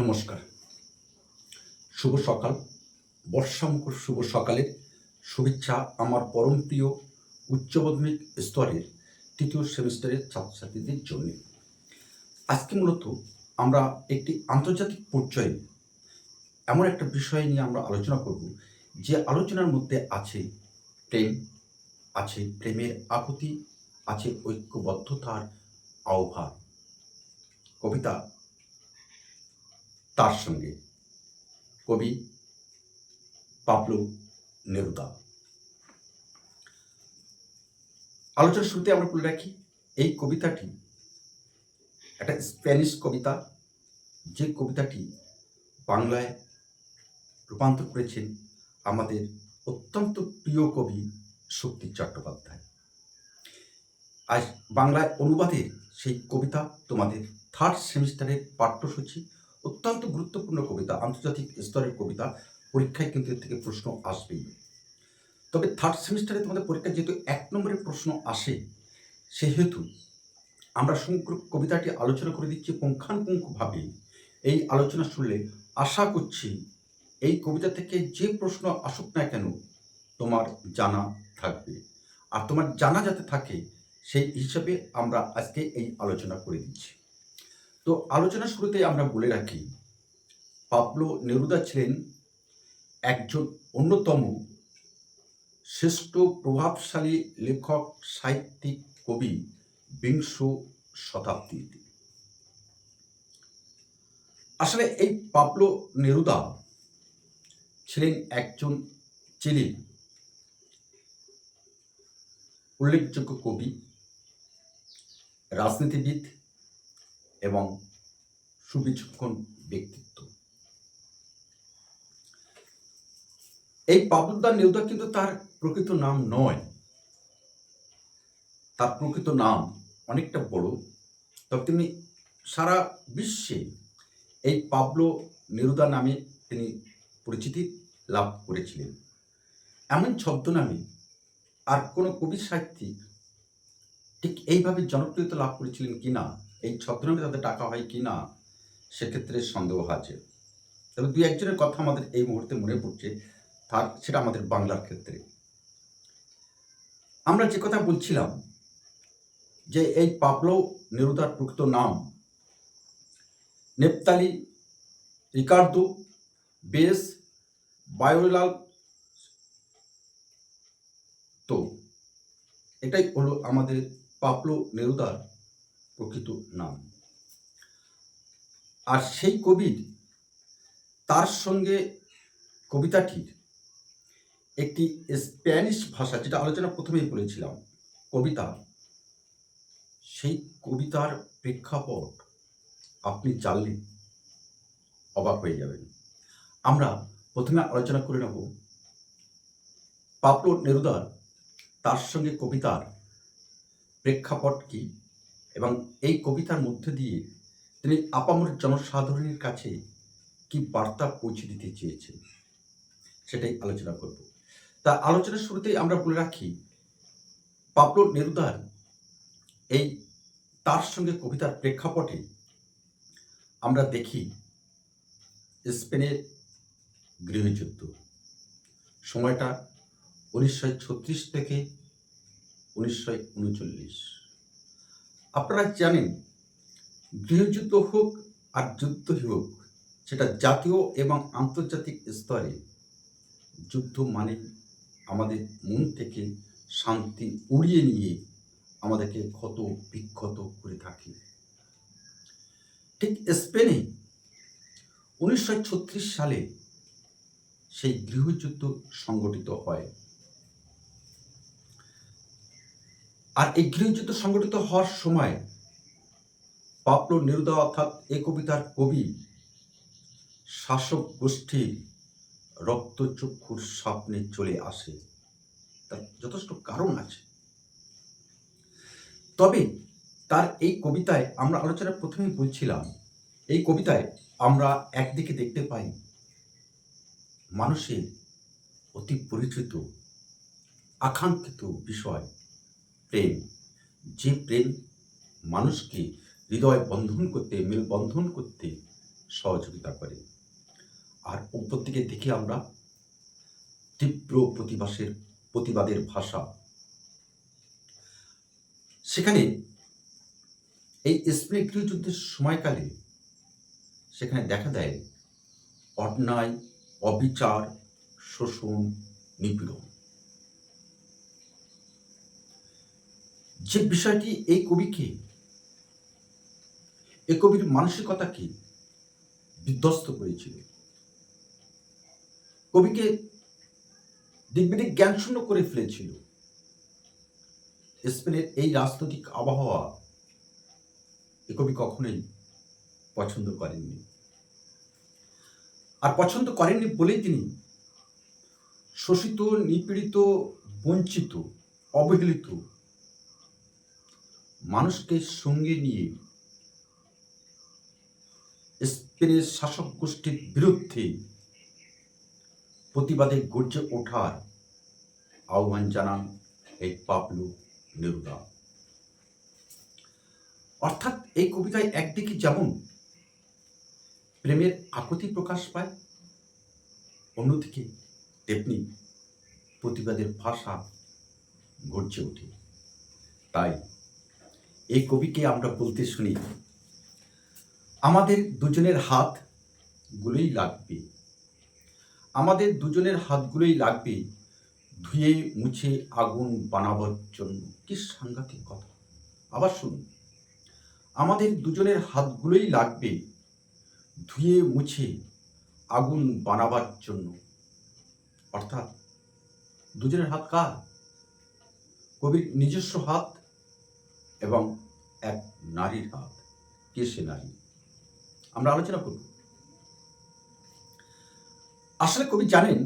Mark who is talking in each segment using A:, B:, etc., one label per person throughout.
A: নমস্কার। শুভ সকাল। বর্ষামুখর শুভ সকালের শুভেচ্ছা আমার পরম প্রিয় উচ্চ মাধ্যমিক স্তরের তৃতীয় সেমিস্টারের ছাত্রছাত্রীদের জন্য। আজকে মূলত আমরা একটি আন্তর্জাতিক পর্যায়ে এমন একটা বিষয় নিয়ে আমরা আলোচনা করব, যে আলোচনার মধ্যে আছে প্রেম, আছে প্রেমের আকুতি আছে ঐক্যবদ্ধতার আহ্বান। কবিতা তার সঙ্গে কবি পাবলো নেরুদা। আলোচনার শুরুতে আমরা বলে রাখি, এই কবিতাটি একটা স্প্যানিশ কবিতা। যে কবিতাটি বাংলায় রূপান্তর করেছেন আমাদের অত্যন্ত প্রিয় কবি শক্তি চট্টোপাধ্যায়। আজ বাংলায় অনুবাদের সেই কবিতা তোমাদের থার্ড সেমিস্টারের পাঠ্যসূচি অত্যন্ত গুরুত্বপূর্ণ কবিতা, আন্তর্জাতিক স্তরের কবিতা, পরীক্ষায় কিন্তু এর থেকে প্রশ্ন আসবেই। তবে থার্ড সেমিস্টারে তোমাদের পরীক্ষায় যেহেতু এক নম্বরের প্রশ্ন আসে, সেহেতু আমরা সমগ্র কবিতাটি আলোচনা করে দিচ্ছি পুঙ্খানুপুঙ্খভাবে। এই আলোচনা শুনলে আশা করছি এই কবিতা থেকে যে প্রশ্ন আসুক না কেন তোমার জানা থাকবে। আর তোমার জানা যাতে থাকে, সেই হিসাবে আমরা আজকে এই আলোচনা করে দিচ্ছি। তো আলোচনা শুরুতে আমরা বলে রাখি, পাবলো নেরুদা ছিলেন একজন অন্যতম শ্রেষ্ঠ প্রভাবশালী লেখক, সাহিত্যিক কবি বিংশ শতাব্দীতে আসলে এই পাবলো নেরুদা ছিলেন একজন চিলি, উল্লেখযোগ্য কবি, রাজনীতিবিদ এবং সুবিচক্ষণ ব্যক্তিত্ব। এই পাবলুদা নেউদা কিন্তু তার প্রকৃত নাম নয়। তার প্রকৃত নাম অনেকটা বড়, তবে তিনি সারা বিশ্বে এই পাবলো নেরুদা নামে তিনি পরিচিতি লাভ করেছিলেন। এমন ছদ্মনামে আর কোনো কবি সাহিত্যিক ঠিক এইভাবে জনপ্রিয়তা লাভ করেছিলেন কিনা এই ছদ্মনামে তাদের ডাকা হয় কি না, সেক্ষেত্রে সন্দেহ আছে। তবে দুই একজনের কথা আমাদের এই মুহূর্তে মনে পড়ছে, তার সেটা আমাদের বাংলার ক্ষেত্রে। আমরা যে কথা বলছিলাম, যে এই পাবলো নেরুদার প্রকৃত নাম, নেপতালি, রিকার্দো, বেস, বায়োলাল, তো, এটাই হলো আমাদের পাবলো নেরুদার প্রকৃত নাম। আর সেই কবির, তার সঙ্গে কবিতাটির একটি স্প্যানিশ ভাষা যেটা আলোচনা প্রথমেই বলেছিলাম কবিতা। সেই কবিতার প্রেক্ষাপট আপনি জানলে অবাক হয়ে যাবেন। আমরা প্রথমে আলোচনা করে নেব পাপলো নেরুদার, তার সঙ্গে কবিতার প্রেক্ষাপট কি? এবং এই কবিতার মধ্যে দিয়ে তিনি আপামর জনসাধারণের কাছে কি বার্তা পৌঁছে দিতে চেয়েছেন, সেটাই আলোচনা করব। তা আলোচনার শুরুতেই আমরা বলে রাখি, পাবলো নেরুদার এই তার সঙ্গে কবিতার প্রেক্ষাপটে আমরা দেখি, স্পেনের গৃহযুদ্ধ। সময়টা উনিশশো ছত্রিশ থেকে উনিশশো উনচল্লিশ। আপনারা জানেন, গৃহযুদ্ধ হোক আর যুদ্ধই হোক, সেটা জাতীয় এবং আন্তর্জাতিক স্তরে যুদ্ধ মানে আমাদের মন থেকে শান্তি উড়িয়ে নিয়ে আমাদেরকে ক্ষত বিক্ষত করে থাকে। ঠিক স্পেনে উনিশশো ছত্রিশ সালে সেই গৃহযুদ্ধ সংগঠিত হয়। আর এই গৃহযুদ্ধ সংগঠিত হওয়ার সময় পাপলো নিরুদা অর্থাৎ এ কবিতার কবি শাসক গোষ্ঠীর রক্তচক্ষুর স্বপ্নে চলে আসে। তার যথেষ্ট কারণ আছে। তবে তার এই কবিতায় আমরা আলোচনার প্রথমেই বলছিলাম, এই কবিতায় আমরা একদিকে দেখতে পাই মানুষের অতি পরিচিত, আকাঙ্ক্ষিত বিষয়। প্রেম। যে প্রেম মানুষকে হৃদয় বন্ধন করতে মেলবন্ধন করতে সহযোগিতা করে। আর উপর থেকে দেখি আমরা তীব্র প্রতিবাসের, প্রতিবাদের ভাষা। সেখানে এই স্প্রে গৃহযুদ্ধের সময়কালে সেখানে দেখা দেয় অন্যায়, অবিচার, শোষণ, নিপীড়ন। যে বিষয়টি এই কবিকে এই কবির মানসিকতাকে বিধ্বস্ত করেছিল? কবিকে দিকবিদিক জ্ঞানশূন্য করে ফেলেছিল। স্পেনের এই রাজনৈতিক আবহাওয়া এ কবি কখনোই পছন্দ করেননি। আর পছন্দ করেননি বলেই তিনি শোষিত, নিপীড়িত, বঞ্চিত, অবহেলিত মানুষকে সঙ্গে নিয়ে স্পেনের শাসক গোষ্ঠীর বিরুদ্ধে প্রতিবাদে গর্জে ওঠার আহ্বান জানান এই পাবলু নেরুদা। অর্থাৎ এই কবিতায় একদিকে যেমন প্রেমের আকুতি প্রকাশ পায়, অন্যদিকে তেমনি প্রতিবাদের ভাষা গর্জে ওঠে। তাই এই কবিকে আমরা বলতে শুনি, আমাদের দুজনের হাত গুলোই লাগবে। আমাদের দুজনের হাতগুলোই লাগবে ধুয়ে, মুছে, আগুন বানাবার জন্য। কি সাংঘাতিক কথা। আবার শুনুন, আমাদের দুজনের হাতগুলোই লাগবে ধুয়ে, মুছে, আগুন বানাবার জন্য। অর্থাৎ, দুজনের হাত কার? কবির নিজস্ব হাত এবং এক নারীর হাত, কে সে নারী? আমরা আলোচনা করব। আসলে কবি জানেন,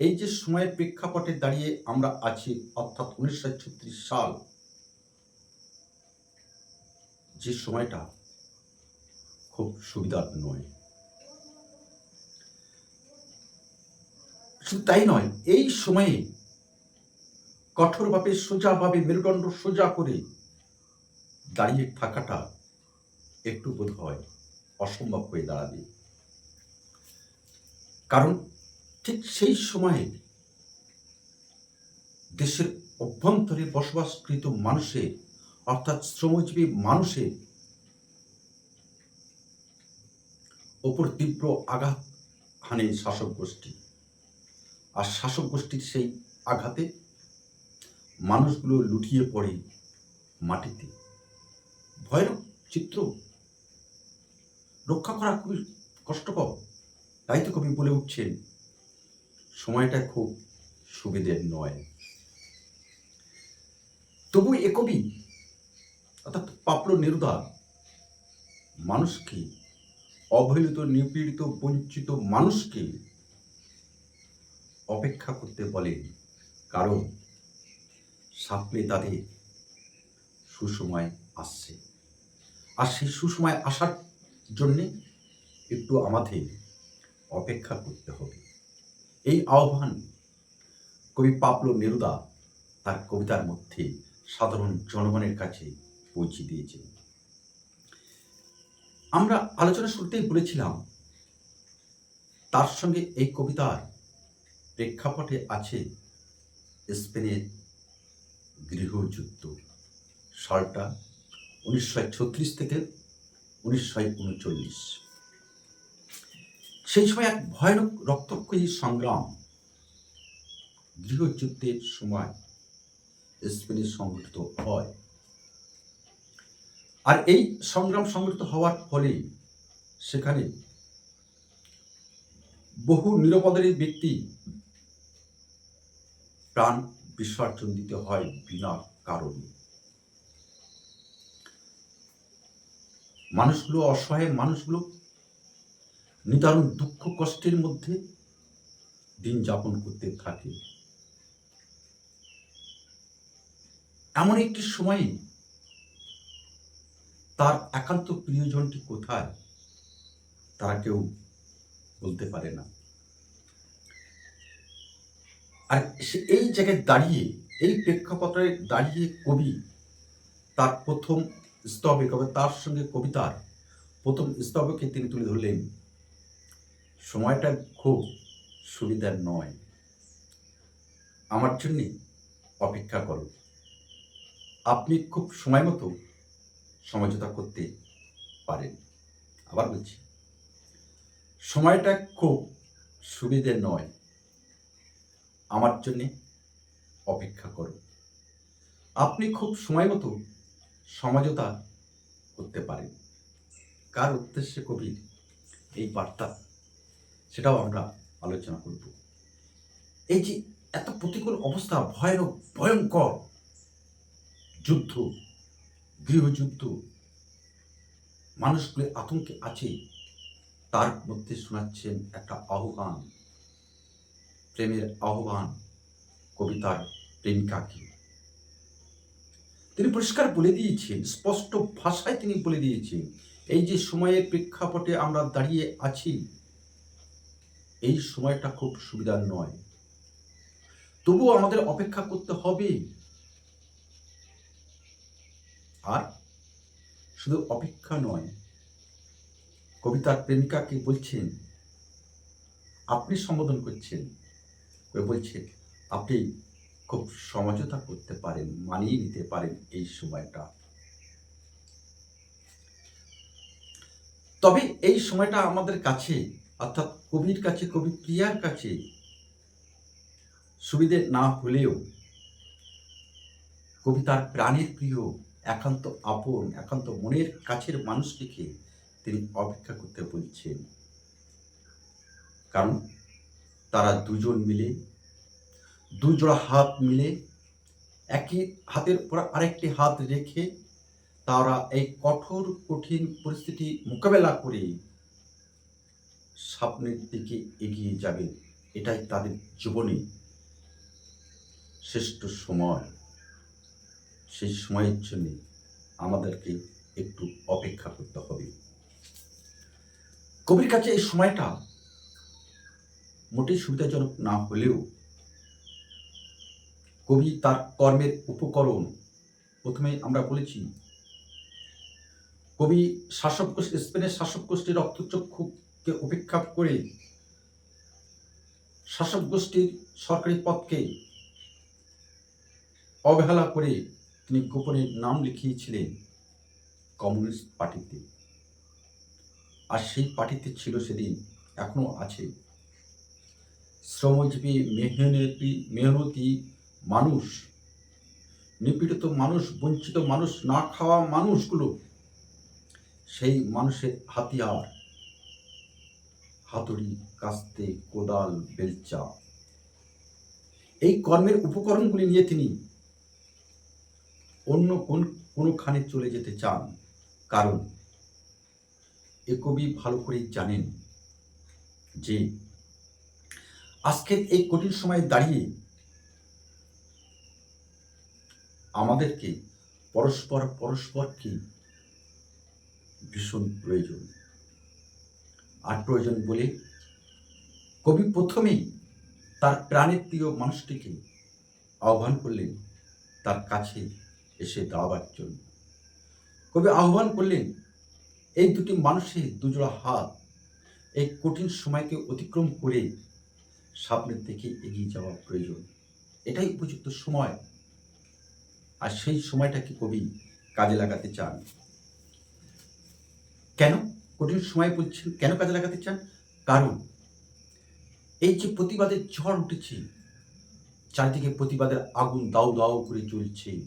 A: এই যে সময়ের প্রেক্ষাপটে দাঁড়িয়ে আমরা আছি, অর্থাৎ উনিশশো ছত্রিশ সাল, যে সময়টা খুব সুবিধার নয়। শুধু তাই নয়, এই সময়ে কঠোরভাবে, সোজাভাবে মেরুদণ্ড সোজা করে দাঁড়িয়ে থাকাটা একটু বোধ হয় অসম্ভব হয়ে দাঁড়াবে। কারণ ঠিক সেই সময়ে দেশের অভ্যন্তরে বসবাসকৃত মানুষের, অর্থাৎ শ্রমজীবী মানুষের ওপর তীব্র আঘাত হানে শাসক গোষ্ঠী। আর শাসক গোষ্ঠীর সেই আঘাতে মানুষগুলো লুটিয়ে পড়ে মাটিতে। ভয়ানক চিত্র। রক্ষা করা খুবই কষ্টকর, তাই তো কবি বলে উঠছেন, সময়টা খুব সুবিধের নয়। তবু এ কবি, অর্থাৎ পাপলো নেরুদা, মানুষকে, অবহেলিত, নিপীড়িত, বঞ্চিত মানুষকে অপেক্ষা করতে বলেন, কারণ সামনে তাদের সুসময় আসছে। আর সেই সুসময় আসার জন্যে একটু আমাদের অপেক্ষা করতে হবে। এই আহ্বান কবি পাবলো নেরুদা তার কবিতার মধ্যে সাধারণ জনগণের কাছে পৌঁছে দিয়েছে আমরা আলোচনা শুরুতেই বলেছিলাম, তার সঙ্গে এই কবিতার প্রেক্ষাপটে আছে স্পেনের গৃহযুদ্ধ, সালটা উনিশশো ছত্রিশ থেকে উনিশশো উনচল্লিশ। সেই সময় এক ভয়ানক রক্তক্ষয়ী সংগ্রাম গৃহযুদ্ধের সময় স্পেনে সংগঠিত হয়। আর এই সংগ্রাম সংগঠিত হওয়ার ফলে সেখানে বহু নিরাপদের ব্যক্তি প্রাণ বিসর্জন দিতে হয় বিনা কারণে। মানুষগুলো অসহায়, মানুষগুলো নিদারুণ দুঃখ কষ্টের মধ্যে দিন যাপন করতে থাকে। এমন একটি সময়ে তার একান্ত প্রিয়জনটি কোথায়, তারা কেউ বলতে পারে না। আর এই জায়গায় দাঁড়িয়ে, এই প্রেক্ষাপটে দাঁড়িয়ে কবি তার প্রথম স্তবে কবে তার সঙ্গে কবিতার প্রথম স্তবকে তিনি তুলে ধরলেন, সময়টা খুব সুবিধার নয়। আমার জন্যে অপেক্ষা করো। আপনি খুব সময় মতো সমঝোতা করতে পারেন। আবার বলছি, সময়টা খুব সুবিধে নয়। আমার জন্যে অপেক্ষা করো। আপনি খুব সময় মতো সমঝোতা করতে পারেন কার উদ্দেশ্যে কবির এই বার্তা? সেটাও আমরা আলোচনা করব। এই যে এত প্রতিকূল অবস্থা, ভয়ানক, ভয়ঙ্কর যুদ্ধ, গৃহযুদ্ধ, মানুষগুলি আতঙ্কে আছে, তার মধ্যে শোনাচ্ছেন একটা আহ্বান, প্রেমের আহ্বান, কবিতার প্রেমিকাকে। তিনি পরিষ্কার বলে দিয়েছেন, স্পষ্ট ভাষায় তিনি বলে দিয়েছেন, এই যে সময়ের প্রেক্ষাপটে আমরা দাঁড়িয়ে আছি, এই সময়টা খুব সুবিধার নয়। তবুও আমাদের অপেক্ষা করতে হবে। আর শুধু অপেক্ষা নয়, কবিতার প্রেমিকাকে বলছেন, আপনি সম্বোধন করছেন কেউ বলছে, আপনি খুব সমঝোতা করতে পারেন, মানিয়ে নিতে পারেন এই সময়টা। তবে এই সময়টা আমাদের কাছে, অর্থাৎ কবির কাছে, কবি প্রিয়ার কাছে সুবিধে না হলেও কবিতার প্রাণের প্রিয়, একান্ত আপন, একান্ত মনের কাছের মানুষটিকে তিনি অপেক্ষা করতে বলছেন। কারণ তারা দুজন মিলে দুজোড়া হাত মিলে একই হাতের উপর আরেকটি হাত রেখে তারা এই কঠোর, কঠিন পরিস্থিতি মোকাবেলা করে স্বপ্নের দিকে এগিয়ে যাবে। এটাই তাদের জীবনে শ্রেষ্ঠ সময়। সেই সময়ের জন্য আমাদেরকে একটু অপেক্ষা করতে হবে। কবির কাছে এই সময়টা মোটেই সুবিধাজনক না হলেও কবি তার কর্মের উপকরণ প্রথমে আমরা বলেছি, কবি শাসক গোষ্ঠী, স্পেনের শাসক গোষ্ঠীর রক্তচক্ষুকে উপেক্ষা করে শাসক গোষ্ঠীর সরকারি পদকে অবহেলা করে তিনি গোপনে নাম লিখিয়েছিলেন কমিউনিস্ট পার্টিতে। আর সেই পার্টিতে ছিল সেদিন, এখনও আছে। শ্রমজীবী মেহনতি মেহনতি মানুষ, নিপীড়িত মানুষ, বঞ্চিত মানুষ, না খাওয়া মানুষগুলো, সেই মানুষের হাতিয়ার। হাতুড়ি, কাস্তে, কোদাল, বেলচা। এই কর্মের উপকরণগুলি নিয়ে তিনি অন্য কোন, কোনোখানে চলে যেতে চান। কারণ এ কবি ভালো করেই জানেন যে আজকের এই কঠিন সময়ে দাঁড়িয়ে আমাদেরকে, পরস্পর পরস্পরকে ভীষণ প্রয়োজন। আর প্রয়োজন বলে কবি প্রথমেই তার প্রাণের প্রিয় মানুষটিকে আহ্বান করলেন, তার কাছে এসে দাঁড়াবার জন্য। কবি আহ্বান করলেন, এই দুটি মানুষের দুজোড়া হাত এই কঠিন সময়কে অতিক্রম করে সামনের দিকে এগিয়ে যাওয়া প্রয়োজন। এটাই উপযুক্ত সময়। আর সেই সময়টাকে কবি কাজে লাগাতে চান? কেন? কঠিন সময় বলছেন, কেন কাজে লাগাতে চান? কারণ এই যে প্রতিবাদের ঝড় উঠেছে, চারিদিকে প্রতিবাদের আগুন দাউ দাউ করে চলছে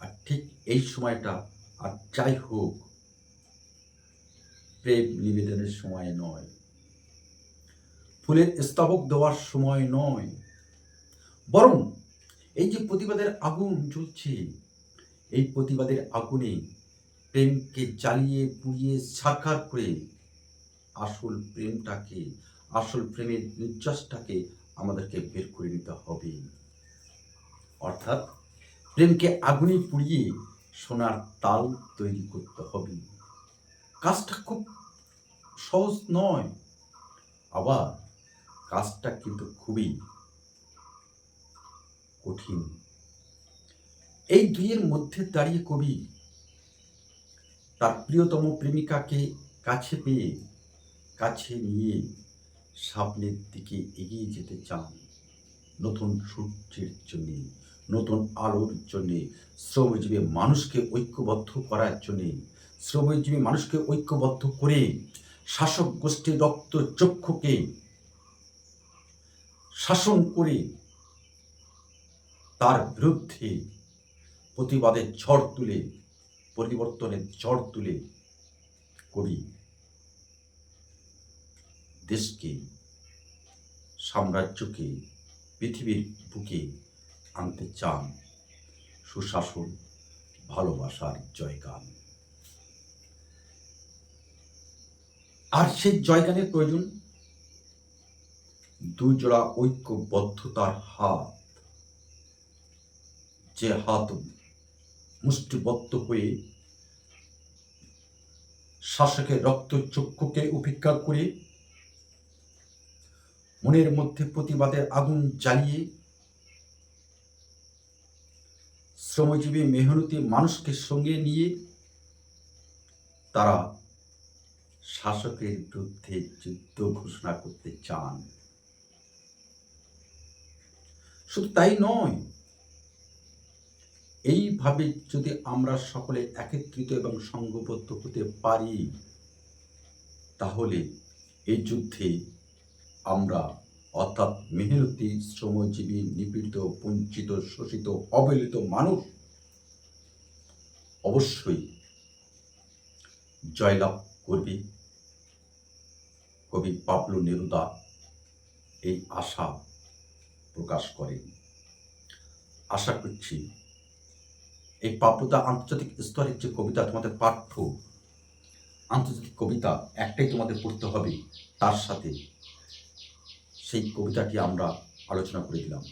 A: আর ঠিক এই সময়টা, আর যাই হোক, প্রেম নিবেদনের সময় নয়। ফুলের স্তবক দেওয়ার সময় নয়। বরং এই যে প্রতিবাদের আগুন জ্বলছে, এই প্রতিবাদের আগুনে প্রেমকে জ্বালিয়ে, পুড়িয়ে সাক্ষাৎ করে আসল প্রেমটাকে, আসল প্রেমের নির্যাসটাকে আমাদেরকে বের করে নিতে হবে। অর্থাৎ প্রেমকে আগুনে পুড়িয়ে সোনার তাল তৈরি করতে হবে। কাজটা খুব সহজ নয়, আবার কাজটা কিন্তু খুবই কঠিন। এই দুইয়ের মধ্যে দাঁড়িয়ে কবি তার প্রিয়তম প্রেমিকাকে কাছে পেয়ে, কাছে নিয়ে সামনের দিকে এগিয়ে যেতে চান নতুন সূর্যের জন্য, নতুন আলোর জন্য, শ্রমজীবী মানুষকে ঐক্যবদ্ধ করার জন্য, শ্রমজীবী মানুষকে ঐক্যবদ্ধ করে শাসক গোষ্ঠীর রক্ত চক্ষুকে শাসন করে তার বিরুদ্ধে প্রতিবাদের ঝড় তুলে, পরিবর্তনের ঝড় তুলে করি দেশকে, সাম্রাজ্যকে, পৃথিবীর বুকে আনতে চান সুশাসন, ভালোবাসার জয়গান। আর সেই জয়গানের প্রয়োজন? দুজোড়া ঐক্যবদ্ধতার হাত যে হাত মুষ্টিবদ্ধ হয়ে শাসকের রক্ত চক্ষুকে উপেক্ষা করে মনের মধ্যে প্রতিবাদের আগুন জ্বালিয়ে শ্রমজীবী মেহনতি মানুষকে সঙ্গে নিয়ে তারা শাসকের বিরুদ্ধে যুদ্ধ ঘোষণা করতে চান। শুধু তাই নয় এইভাবে যদি আমরা সকলে একত্রিত এবং সংঘবদ্ধ হতে পারি, তাহলে এই যুদ্ধে আমরা অর্থাৎ মেহনতি শ্রমজীবী, নিপীড়িত, বঞ্চিত, শোষিত, অবহেলিত মানুষ অবশ্যই জয়লাভ করবে। কবি পাবলো নেরুদা এই আশা প্রকাশ করেন। আশা করছি এই পাবলোদা আন্তর্জাতিক স্তরের যে কবিতা তোমাদের পাঠ্য, আন্তর্জাতিক কবিতা একটাই তোমাদের পড়তে হবে, তার সাথে সেই কবিতাটি আমরা আলোচনা করে দিলাম।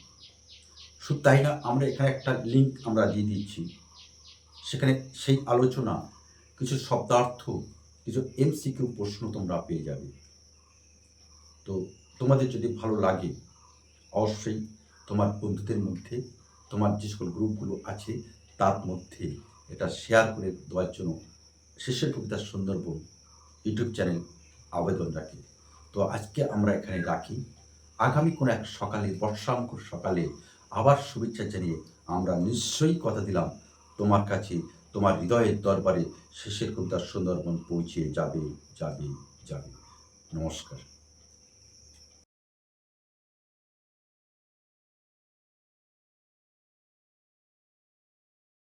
A: শুধু তাই না, আমরা এখানে একটা লিঙ্ক আমরা দিয়ে দিচ্ছি। সেখানে সেই আলোচনা কিছু শব্দার্থ, কিছু এমসিকিউ প্রশ্ন তোমরা পেয়ে যাবে। তো তোমাদের যদি ভালো লাগে, অবশ্যই তোমার বন্ধুদের মধ্যে, তোমার যে সকল গ্রুপগুলো আছে তার মধ্যে এটা শেয়ার করে দেওয়ার জন্য শেষের কবিতার সুন্দরবন ইউটিউব চ্যানেল আবেদন রাখি। তো আজকে আমরা এখানে রাখি। আগামী কোনো এক সকালে বর্ষাঙ্কুর সকালে আবার শুভেচ্ছা জানিয়ে আমরা নিশ্চয়ই কথা দিলাম। তোমার কাছে, তোমার হৃদয়ের দরবারে শেষের কবিতার সুন্দরবন পৌঁছে যাবে যাবে যাবে। নমস্কার।